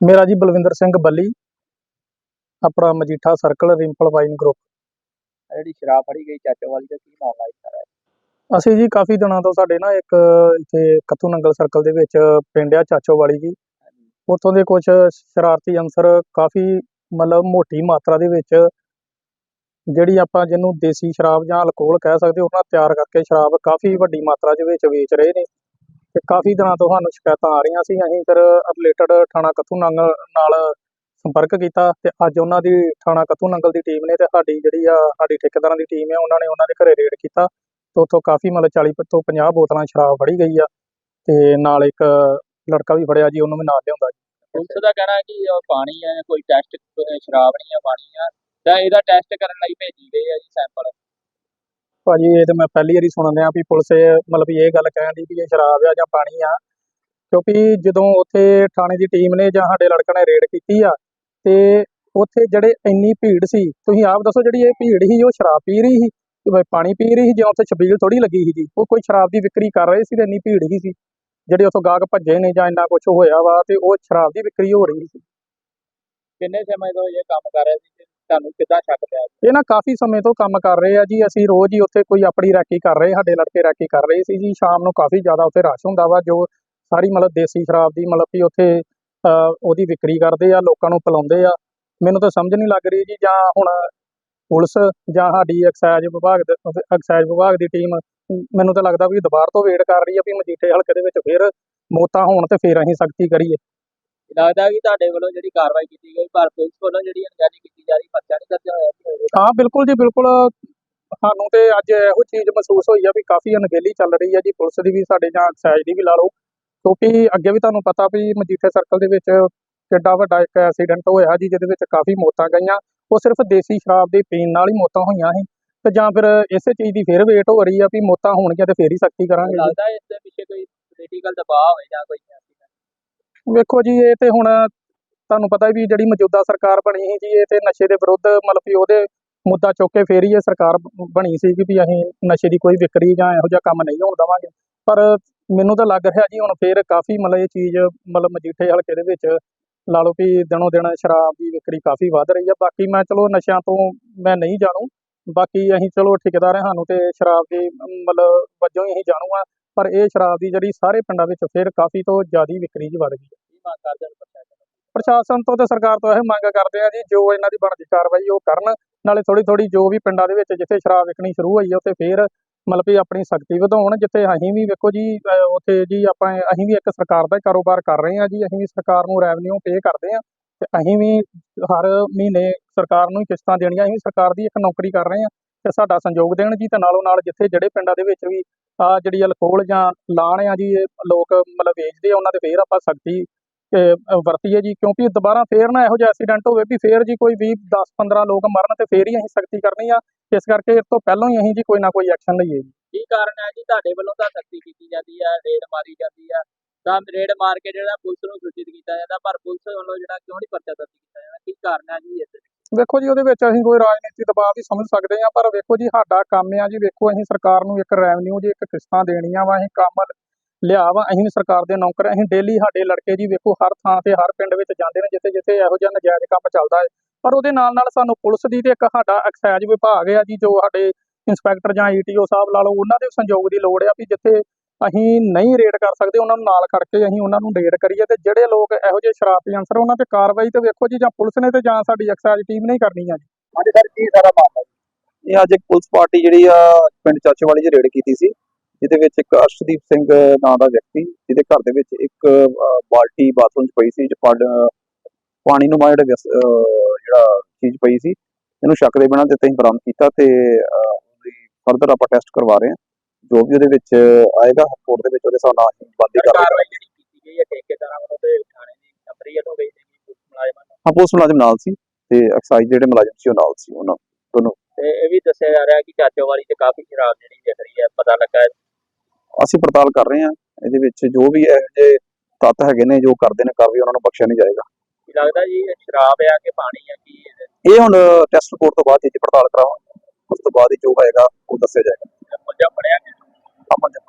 ਮੇਰਾ ਜੀ ਬਲਵਿੰਦਰ ਸਿੰਘ ਬੱਲੀ ਆਪਣਾ Majitha circle Rimpal wine group ਜਿਹੜੀ ਸ਼ਰਾਬ ਫੜੀ ਗਈ ਚਾਚੋ ਵਾਲੀ ਦਾ ਕੀ ਮਾਮਲਾ ਹੈ ਸਾਰਾ? ਅਸੀਂ ਜੀ ਕਾਫੀ ਦਿਨਾਂ ਤੋਂ ਸਾਡੇ ਨਾ ਇੱਕ ਇੱਥੇ ਕੱਥੂ ਨੰਗਲ ਸਰਕਲ ਦੇ ਵਿੱਚ ਪਿੰਡ ਆ ਚਾਚੋ ਵਾਲੀ ਜੀ। ਉੱਥੋਂ ਦੇ ਕੁਝ ਸ਼ਰਾਰਤੀ ਅਨਸਰ ਕਾਫੀ ਮਤਲਬ ਮੋਟੀ ਮਾਤਰਾ ਦੇ ਵਿੱਚ ਜਿਹੜੀ ਆਪਾਂ ਜਿਹਨੂੰ ਦੇਸੀ ਸ਼ਰਾਬ ਜਾਂ ਅਲਕੋਹਲ ਕਹਿ ਸਕਦੇ ਉਹਨਾਂ ਤਿਆਰ ਕਰਕੇ ਸ਼ਰਾਬ ਕਾਫੀ ਵੱਡੀ ਮਾਤਰਾ ਦੇ ਵਿੱਚ ਵੇਚ ਰਹੇ ਨੇ। ਤੇ ਕਾਫੀ ਦਿਨਾਂ ਤੋਂ ਸਾਨੂੰ ਸ਼ਿਕਾਇਤਾਂ ਆ ਰਹੀਆਂ ਸੀ। ਅਸੀਂ ਫਿਰ ਰਿਲੇਟਡ ਥਾਣਾ ਕੱਥੂ ਨੰਗਲ ਨਾਲ ਸੰਪਰਕ ਕੀਤਾ ਤੇ ਅੱਜ ਉਹਨਾਂ ਦੀ ਥਾਣਾ ਕੱਥੂ ਨੰਗਲ ਦੀ ਟੀਮ ਨੇ ਤੇ ਸਾਡੀ ਜਿਹੜੀ ਆ, ਸਾਡੀ ਠੇਕੇਦਾਰਾਂ ਦੀ ਟੀਮ ਹੈ ਉਹਨਾਂ ਨੇ ਉਹਨਾਂ ਦੇ ਘਰੇ ਰੇਡ ਕੀਤਾ ਤੇ ਉੱਥੋਂ ਕਾਫੀ ਮਤਲਬ 40 ਤੋਂ 50 ਬੋਤਲਾਂ ਸ਼ਰਾਬ ਫੜੀ ਗਈ ਆ ਤੇ ਨਾਲ ਇੱਕ ਲੜਕਾ ਵੀ ਫੜਿਆ ਜੀ, ਉਹਨੂੰ ਵੀ ਨਾਲ ਲਿਆਉਂਦਾ ਜੀ। ਪੁਲਿਸ ਦਾ ਕਹਿਣਾ ਹੈ ਕਿ ਪਾਣੀ ਹੈ ਕੋਈ ਟੈਸਟ ਸ਼ਰਾਬ ਨਹੀਂ ਹੈ ਪਾਣੀ ਆ। ਤਾਂ ਇਹਦਾ ਟੈਸਟ ਕਰਨ ਲਈ ਭੇਜੀ ਗਏ ਆ ਜੀ ਸੈਂਪਲ ਭਾਜੀ, ਇਹ ਤੇ ਮੈਂ ਪਹਿਲੀ ਵਾਰੀ ਸੁਣਨ ਆ ਵੀ ਪੁਲਿਸ ਮਤਲਬ ਇਹ ਗੱਲ ਕਹਿਣ ਦੀ ਵੀ ਇਹ ਸ਼ਰਾਬ ਆ ਜਾਂ ਪਾਣੀ ਆ। ਕਿਉਂਕਿ ਜਦੋਂ ਉੱਥੇ ਥਾਣੇ ਦੀ ਟੀਮ ਨੇ ਜਾਂ ਸਾਡੇ ਲੜਕਾ ਨੇ ਰੇਡ ਕੀਤੀ ਆ, ਤੇ ਉੱਥੇ ਜਿਹੜੇ ਇੰਨੀ ਭੀੜ ਸੀ, ਤੁਸੀਂ ਆਪ ਦੱਸੋ ਜਿਹੜੀ ਇਹ ਭੀੜ ਸੀ, ਉਹ ਸ਼ਰਾਬ ਪੀ ਰਹੀ ਸੀ ਕਿ ਪਾਣੀ ਪੀ ਰਹੀ ਸੀ ਜਾਂ ਉੱਥੇ ਛਬੀਲ ਥੋੜੀ ਲੱਗੀ ਸੀ ਜੀ ਉਹ ਕੋਈ ਸ਼ਰਾਬ ਦੀ ਵਿਕਰੀ ਕਰ ਰਹੇ ਸੀ ਤੇ ਇੰਨੀ ਭੀੜ ਹੀ ਸੀ, ਜਿਹੜੇ ਉੱਥੋਂ ਗਾਹਕ ਭੱਜੇ ਨੇ ਜਾਂ ਇੰਨਾ ਕੁਝ ਹੋਇਆ ਵਾ ਤੇ ਉਹ ਸ਼ਰਾਬ ਦੀ ਵਿਕਰੀ ਹੋ ਰਹੀ ਸੀ। ਕਿੰਨੇ ਸਮੇਂ ਤੋਂ ਇਹ ਕੰਮ ਕਰ ਰਿਹਾ ਸੀ? ਤੁਹਾਨੂੰ ਕਿੱਦਾਂ ਸ਼ੱਕ ਪਿਆ ਇਹ ਨਾ ਕਾਫੀ ਸਮੇਂ ਤੋਂ ਕੰਮ ਕਰ ਰਹੇ ਆ ਜੀ। ਅਸੀਂ ਰੋਜ਼ ਹੀ ਉੱਥੇ ਕੋਈ ਆਪਣੀ ਰੈਕੀ ਕਰ ਰਹੇ, ਸਾਡੇ ਲੜਕੇ ਰੈਕੀ ਕਰ ਰਹੇ ਸੀ ਜੀ। ਸ਼ਾਮ ਨੂੰ ਕਾਫੀ ਜ਼ਿਆਦਾ ਉੱਥੇ ਰਸ਼ ਹੁੰਦਾ ਵਾ, ਜੋ ਸਾਰੀ ਮਤਲਬ ਦੇਸੀ ਸ਼ਰਾਬ ਦੀ ਮਤਲਬ ਵੀ ਉੱਥੇ ਉਹਦੀ ਵਿਕਰੀ ਕਰਦੇ ਆ, ਲੋਕਾਂ ਨੂੰ ਪਿਲਾਉਂਦੇ ਆ। ਮੈਨੂੰ ਤਾਂ ਸਮਝ ਨਹੀਂ ਲੱਗ ਰਹੀ ਜੀ, ਜਾਂ ਹੁਣ ਪੁਲਿਸ ਜਾਂ ਸਾਡੀ ਐਕਸਾਈਜ਼ ਵਿਭਾਗ ਦੇ, ਐਕਸਾਈਜ਼ ਵਿਭਾਗ ਦੀ ਟੀਮ, ਮੈਨੂੰ ਤਾਂ ਲੱਗਦਾ ਵੀ ਦੁਬਾਰਾ ਤੋਂ ਵੇਟ ਕਰ ਰਹੀ ਆ ਵੀ ਮਜੀਠੇ ਹਲਕੇ ਦੇ ਵਿੱਚ ਫਿਰ ਮੌਤਾਂ ਹੋਣ ਤੇ ਫਿਰ ਅਸੀਂ ਸਖਤੀ ਕਰੀਏ। ਲੱਗਦਾ ਕਿ ਤੁਹਾਡੇ ਵੱਲੋਂ ਜਿਹੜੀ ਕਾਰਵਾਈ ਕੀਤੀ ਗਈ ਪਰ ਪੁਲਿਸ ਵੱਲੋਂ ਜਿਹੜੀ ਅਣਗਹਿਲੀ ਕੀਤੀ ਜਾ ਰਹੀ ਪਰਚਾ ਨਹੀਂ ਦਰਜ ਹੋਇਆ। ਹਾਂ ਬਿਲਕੁਲ ਜੀ ਬਿਲਕੁਲ। ਸਾਨੂੰ ਤੇ ਅੱਜ ਇਹੋ ਚੀਜ਼ ਮਹਿਸੂਸ ਹੋਈ ਆ ਵੀ ਕਾਫੀ ਅਣਗਹਿਲੀ ਚੱਲ ਰਹੀ ਆ ਜੀ। ਪੁਲਿਸ ਦੀ ਵੀ ਸਾਡੇ ਜਾਂ ਐਕਸਾਈਜ਼ ਦੀ ਵੀ ਲਾ ਲਓ। ਕਿਉਂਕਿ ਅੱਗੇ ਵੀ ਤੁਹਾਨੂੰ ਪਤਾ ਵੀ ਮਜੀਠੇ ਸਰਕਲ ਦੇ ਵਿੱਚ ਕਿੱਡਾ ਵੱਡਾ ਇੱਕ ਐਕਸੀਡੈਂਟ ਹੋਇਆ ਜੀ ਜਿਹਦੇ ਵਿੱਚ ਕਾਫੀ ਮੌਤਾਂ ਗਈਆਂ। ਉਹ ਸਿਰਫ ਦੇਸੀ ਸ਼ਰਾਬ ਦੇ ਪੀਣ ਨਾਲ ਹੀ ਮੌਤਾਂ ਹੋਈਆਂ ਸੀ। ਤੇ ਜਾਂ ਫਿਰ ਇਸੇ ਚੀਜ਼ ਦੀ ਫਿਰ ਵੇਟ ਹੋ ਰਹੀ ਆ ਵੀ ਮੌਤਾਂ ਹੋਣਗੀਆਂ ਤੇ ਫੇਰ ਹੀ ਸਖਤੀ ਕਰਾਂਗੇ। ਲੱਗਦਾ ਇਸ ਦੇ ਪਿੱਛੇ ਕੋਈ ਪੋਲੀਟੀਕਲ ਦਬਾਅ ਹੋਵੇ ਜਾਂ ਕੋਈ ਵੇਖੋ ਜੀ, ਇਹ ਤੇ ਹੁਣ ਤੁਹਾਨੂੰ ਪਤਾ ਵੀ ਜਿਹੜੀ ਮੌਜੂਦਾ ਸਰਕਾਰ ਬਣੀ ਸੀ ਜੀ, ਇਹ ਤੇ ਨਸ਼ੇ ਦੇ ਵਿਰੁੱਧ ਮਤਲਬ ਵੀ ਉਹਦੇ ਮੁੱਦਾ ਚੁੱਕ ਕੇ ਫੇਰ ਹੀ ਇਹ ਸਰਕਾਰ ਬਣੀ ਸੀ ਕਿ ਵੀ ਅਸੀਂ ਨਸ਼ੇ ਦੀ ਕੋਈ ਵਿਕਰੀ ਜਾਂ ਇਹੋ ਜਿਹਾ ਕੰਮ ਨਹੀਂ ਹੋਣ ਦੇਵਾਂਗੇ। ਪਰ ਮੈਨੂੰ ਤਾਂ ਲੱਗ ਰਿਹਾ ਜੀ, ਹੁਣ ਫੇਰ ਕਾਫੀ ਮਤਲਬ ਇਹ ਚੀਜ਼ ਮਤਲਬ ਮਜੀਠੇ ਹਲਕੇ ਦੇ ਵਿੱਚ ਲਾ ਲਓ ਵੀ ਦਿਨੋਂ ਦਿਨ ਸ਼ਰਾਬ ਦੀ ਵਿਕਰੀ ਕਾਫੀ ਵੱਧ ਰਹੀ ਆ। ਬਾਕੀ ਮੈਂ ਚਲੋ ਨਸ਼ਿਆਂ ਤੋਂ ਮੈਂ ਨਹੀਂ ਜਾਣੂ, ਬਾਕੀ ਅਸੀਂ ਚਲੋ ਠੇਕੇਦਾਰ ਹਾਂ ਸਾਨੂੰ ਤੇ ਸ਼ਰਾਬ ਦੀ ਮਤਲਬ ਵਜੋਂ ਹੀ ਅਸੀਂ ਜਾਣੂ ਆ। ਪਰ ਇਹ ਸ਼ਰਾਬ ਦੀ ਜਿਹੜੀ ਸਾਰੇ ਪਿੰਡਾਂ ਵਿੱਚ ਫਿਰ ਕਾਫੀ ਤੋਂ ਜ਼ਿਆਦਾ ਵਿਕਰੀ ਜੀ ਵੱਧ ਗਈ ਨੇ ਪ੍ਰਸ਼ਾਸਨ ਤੋਂ? ਤੇ ਸਰਕਾਰ ਤੋਂ ਇਹ ਮੰਗ ਕਰਦੇ ਆ ਜੀ ਜੋ ਇਹਨਾਂ ਦੀ ਬਣਦੀ ਕਾਰਵਾਈ ਉਹ ਕਰਨ ਨਾਲੇ ਥੋੜੀ ਥੋੜੀ ਜੋ ਵੀ ਪਿੰਡਾਂ ਦੇ ਵਿੱਚ ਜਿੱਥੇ ਸ਼ਰਾਬ ਵਿਕਣੀ ਸ਼ੁਰੂ ਹੋਈ ਹੈ ਉੱਥੇ ਫੇਰ ਮਤਲਬ ਵੀ ਆਪਣੀ ਸਖਤੀ ਵਧਾਉਣ ਜਿੱਥੇ ਅਸੀਂ ਵੀ ਵੇਖੋ ਜੀ ਉੱਥੇ ਜੀ ਆਪਾਂ ਅਸੀਂ ਵੀ ਇੱਕ ਸਰਕਾਰ ਦਾ ਹੀ ਕਾਰੋਬਾਰ ਕਰ ਰਹੇ ਹਾਂ ਜੀ ਅਸੀਂ ਵੀ ਸਰਕਾਰ ਨੂੰ ਰੈਵਨਿਊ ਪੇ ਕਰਦੇ ਹਾਂ ਤੇ ਅਸੀਂ ਵੀ ਹਰ ਮਹੀਨੇ ਸਰਕਾਰ ਨੂੰ ਹੀ ਕਿਸ਼ਤਾਂ ਦੇਣੀਆਂ ਅਸੀਂ ਸਰਕਾਰ ਦੀ ਇੱਕ ਨੌਕਰੀ ਕਰ ਰਹੇ ਹਾਂ ਤੇ ਸਾਡਾ ਸੰਯੋਗ ਦੇਣ ਜੀ ਤੇ ਨਾਲੋਂ ਨਾਲ ਜਿੱਥੇ ਜਿਹੜੇ ਪਿੰਡਾਂ ਦੇ ਵਿੱਚ ਵੀ ਆ ਜਿਹੜੀ ਅਲਕੋਹਲ ਜਾਂ ਲਾਣ ਆ ਜੀ, ਇਹ ਲੋਕ ਮਤਲਬ ਵੇਚਦੇ ਆ, ਉਹਨਾਂ ਤੇ ਫੇਰ ਆਪਾਂ ਸਖਤੀ ਵਰਤੀਏ ਜੀ, ਕਿਉਂਕਿ ਦੁਬਾਰਾ ਫੇਰ ਨਾ ਇਹੋ ਜਿਹਾ ਐਕਸੀਡੈਂਟ ਹੋਵੇ ਵੀ ਫੇਰ ਜੀ ਕੋਈ 20 10 15 ਲੋਕ ਮਰਨ ਤੇ ਫੇਰ ਹੀ ਅਸੀਂ ਸਖਤੀ ਕਰਨੀ ਆ। ਇਸ ਕਰਕੇ ਇਸ ਤੋਂ ਪਹਿਲਾਂ ਹੀ ਅਸੀਂ ਜੀ ਕੋਈ ਨਾ ਕੋਈ ਐਕਸ਼ਨ ਲਈਏ ਜੀ। ਕੀ ਕਾਰਨ ਹੈ ਜੀ? ਤੁਹਾਡੇ ਵੱਲੋਂ ਤਾਂ ਸਖਤੀ ਕੀਤੀ ਜਾਂਦੀ ਹੈ ਰੇਡ ਮਾਰੀ ਜਾਂਦੀ ਹੈ ਤਾਂ ਰੇਡ ਮਾਰ ਕੇ ਜਿਹੜਾ ਪੁਲਿਸ ਨੂੰ ਸੂਚਿਤ ਕੀਤਾ ਜਾਂਦਾ, ਪਰ ਪੁਲਿਸ ਵੱਲੋਂ ਜਿਹੜਾ ਕਿਉਂ ਨਹੀਂ ਪਰਚਾ ਦਰਜ ਕੀਤਾ ਜਾਂਦਾ? ਕੀ ਕਾਰਨ ਹੈ ਜੀ ਇਸ ਵੇਖੋ ਜੀ, ਉਹਦੇ ਵਿੱਚ ਅਸੀਂ ਕੋਈ ਰਾਜਨੀਤੀ ਦਬਾਅ ਵੀ ਸਮਝ ਸਕਦੇ ਹਾਂ, ਪਰ ਵੇਖੋ ਜੀ, ਸਾਡਾ ਕੰਮ ਆ ਜੀ, ਵੇਖੋ ਅਸੀਂ ਸਰਕਾਰ ਨੂੰ ਇੱਕ ਰੈਵਨਿਊ ਜੀ, ਇੱਕ ਕਿਸ਼ਤਾਂ ਦੇਣੀਆਂ ਵਾ, ਅਸੀਂ ਕੰਮ ਲਿਆ ਵਾ, ਅਸੀਂ ਵੀ ਸਰਕਾਰ ਦੇ ਨੌਕਰ, ਅਸੀਂ ਡੇਲੀ ਸਾਡੇ ਲੜਕੇ ਜੀ ਵੇਖੋ, ਹਰ ਥਾਂ ਤੇ, ਹਰ ਪਿੰਡ ਵਿੱਚ ਜਾਂਦੇ ਨੇ, ਜਿੱਥੇ ਜਿੱਥੇ ਇਹੋ ਜਿਹਾ ਨਜਾਇਜ਼ ਕੰਮ ਚੱਲਦਾ ਹੈ। ਪਰ ਉਹਦੇ ਨਾਲ ਨਾਲ ਸਾਨੂੰ ਪੁਲਿਸ ਦੀ ਤੇ ਇੱਕ ਸਾਡਾ ਐਕਸਾਈਜ਼ ਵਿਭਾਗ ਆ ਜੀ, ਜੋ ਸਾਡੇ ਇੰਸਪੈਕਟਰ ਜਾਂ ਈਟੀਓ ਸਾਹਿਬ ਲਾ ਲਓ, ਉਹਨਾਂ ਦੇ ਸੰਯੋਗ ਦੀ ਲੋੜ ਆ ਵੀ ਜਿੱਥੇ ਅਸੀਂ ਨਹੀਂ ਰੇਡ ਕਰ ਸਕਦੇ ਉਹਨਾਂ ਨੂੰ ਨਾਲ ਖੜ ਕੇ ਅਸੀਂ ਉਹਨਾਂ ਨੂੰ ਰੇਡ ਕਰੀਏ ਤੇ ਜਿਹੜੇ ਲੋਕ ਇਹੋ ਜਿਹੇ ਸ਼ਰਾਬੀ ਅਨਸਰ ਉਹਨਾਂ ਤੇ ਕਾਰਵਾਈ ਤੇ ਵੇਖੋ ਜੀ ਜਾਂ ਪੁਲਿਸ ਨੇ ਤੇ ਜਾਂ ਸਾਡੀ ਐਕਸਾਈਜ਼ ਟੀਮ ਨੇ ਹੀ ਕਰਨੀ ਆ ਜੀ। ਹਾਂਜੀ ਸਰ ਕੀ ਸਾਰਾ ਮਾਮਲਾ ਇਹ ਅੱਜ ਇੱਕ ਪੁਲਿਸ ਪਾਰਟੀ ਜਿਹੜੀ ਆ ਪਿੰਡ ਚਾਚੋਵਾਲੀ 'ਚ ਰੇਡ ਕੀਤੀ ਸੀ ਜਿਹਦੇ ਵਿੱਚ ਇੱਕ ਅਰਸ਼ਦੀਪ ਸਿੰਘ ਨਾਂ ਦਾ ਵਿਅਕਤੀ ਜਿਹਦੇ ਘਰ ਦੇ ਵਿੱਚ ਇੱਕ ਬਾਲਟੀ ਬਾਥਰੂਮ 'ਚ ਪਈ ਸੀ ਪਾ- ਪਾਣੀ ਨੂੰ ਜਿਹੜਾ ਅਹ, ਜਿਹੜਾ ਚੀਜ਼ ਪਈ ਸੀ ਇਹਨੂੰ ਸ਼ੱਕ ਦੇ ਬਿਨਾਂ ਤੇ ਅਸੀਂ ਬਰਾਮਦ ਕੀਤਾ ਤੇ ਉਹਦੀ ਫਰਦਰ ਆਪਾਂ ਟੈਸਟ ਕਰਵਾ ਰਹੇ ਹਾਂ। ਜੋ ਵੀ ਉਹਦੇ ਵਿੱਚ ਆਏਗਾ ਰਿਪੋਰਟ ਦੇ ਵਿੱਚ ਉਹਦੇ ਹਿਸਾਬ ਨਾਲ ਅਸੀਂ ਬੰਦੀ ਕਾਰਵਾਈ ਕਾਰਵਾਈ ਜਿਹੜੀ ਕੀਤੀ ਗਈ ਹੈ ਠੇਕੇਦਾਰਾਂ ਵੱਲੋਂ ਤੇ ਥਾਣੇ ਦੀ ਅਪਰੀਲ ਹੋ ਗਈ ਸੀ ਪੁਲਿਸ ਮੁਲਾਜ਼ਮਾਂ ਨੂੰ ਹਾਂ ਪੁਲਿਸ ਮੁਲਾਜ਼ਮ ਨਾਲ ਸੀ ਤੇ ਐਕਸਾਈਜ਼ ਜਿਹੜੇ ਮੁਲਾਜ਼ਮ ਸੀ ਉਹ ਨਾਲ ਸੀ ਉਹਨਾਂ ਤੇ ਇਹ ਵੀ ਦੱਸਿਆ ਜਾ ਰਿਹਾ ਕਿ ਚਾਚੋਵਾਲੀ ਤੇ ਕਾਫੀ ਸ਼ਰਾਬ ਜਿਹੜੀ ਵਿਕ ਰਹੀ ਹੈ ਪਤਾ ਲੱਗਾ ਹੈ। ਅਸੀਂ ਪੜਤਾਲ ਕਰ ਰਹੇ ਹਾਂ ਇਹਦੇ ਵਿੱਚ ਜੋ ਵੀ ਇਹੋ ਜਿਹੇ ਤੱਤ ਹੈਗੇ ਨੇ ਜੋ ਕਰਦੇ ਨੇ ਕਾਰਵਾਈ ਉਹਨਾਂ ਨੂੰ ਬਖਸ਼ਿਆ ਨਹੀਂ ਜਾਏਗਾ। ਕੀ ਲੱਗਦਾ ਜੀ ਇਹ ਸ਼ਰਾਬ ਹੈ ਕਿ ਪਾਣੀ ਹੈ ਕੀ ਇਹ? ਹੁਣ ਟੈਸਟ ਰਿਪੋਰਟ ਤੋਂ ਬਾਅਦ ਜੀ ਪੜਤਾਲ ਕਰਾਵਾਂਗੇ ਉਸ ਤੋਂ ਬਾਅਦ ਹੀ ਜੋ ਹੋਏਗਾ ਉਹ ਦੱਸਿਆ ਜਾਏਗਾ। ਦਰਵਾਜ਼ਾ ਬਣਿਆ ਗਿਆ। ਅਮਨ ਦੇ